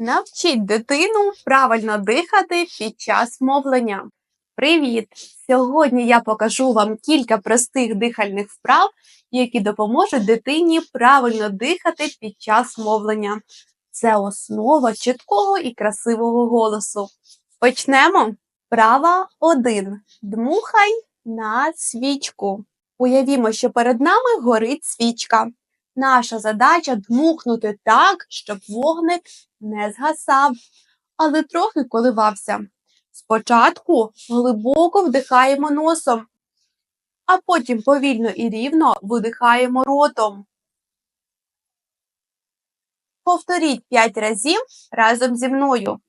Навчіть дитину правильно дихати під час мовлення. Привіт! Сьогодні я покажу вам кілька простих дихальних вправ, які допоможуть дитині правильно дихати під час мовлення. Це основа чіткого і красивого голосу. Почнемо. Права 1. Дмухай на свічку. Уявімо, що перед нами горить свічка. Наша задача дмухнути так, щоб вогник не згасав, але трохи коливався. Спочатку глибоко вдихаємо носом, а потім повільно і рівно видихаємо ротом. Повторіть 5 разів разом зі мною.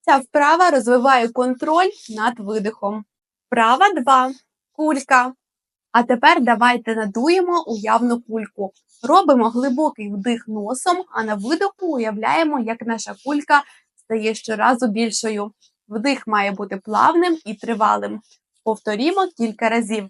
Ця вправа розвиває контроль над видихом. Вправа 2. Кулька. А тепер давайте надуємо уявну кульку. Робимо глибокий вдих носом, а на видоху уявляємо, як наша кулька стає щоразу більшою. Вдих має бути плавним і тривалим. Повторімо кілька разів.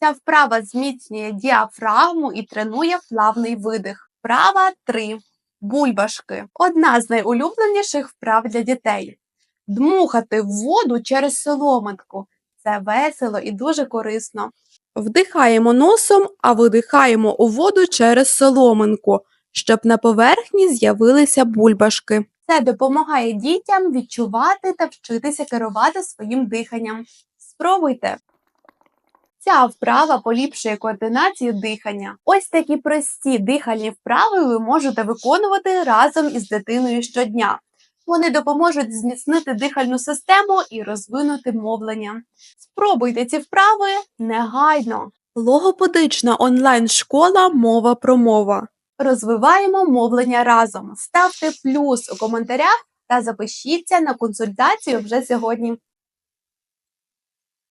Ця вправа зміцнює діафрагму і тренує плавний видих. Вправа 3. Бульбашки. Одна з найулюбленіших вправ для дітей. Дмухати в воду через соломинку. Це весело і дуже корисно. Вдихаємо носом, а видихаємо у воду через соломинку, щоб на поверхні з'явилися бульбашки. Це допомагає дітям відчувати та вчитися керувати своїм диханням. Спробуйте! Ця вправа поліпшує координацію дихання. Ось такі прості дихальні вправи ви можете виконувати разом із дитиною щодня. Вони допоможуть зміцнити дихальну систему і розвинути мовлення. Спробуйте ці вправи негайно. Логопедична онлайн-школа Мова про мова. Розвиваємо мовлення разом. Ставте плюс у коментарях та запишіться на консультацію вже сьогодні.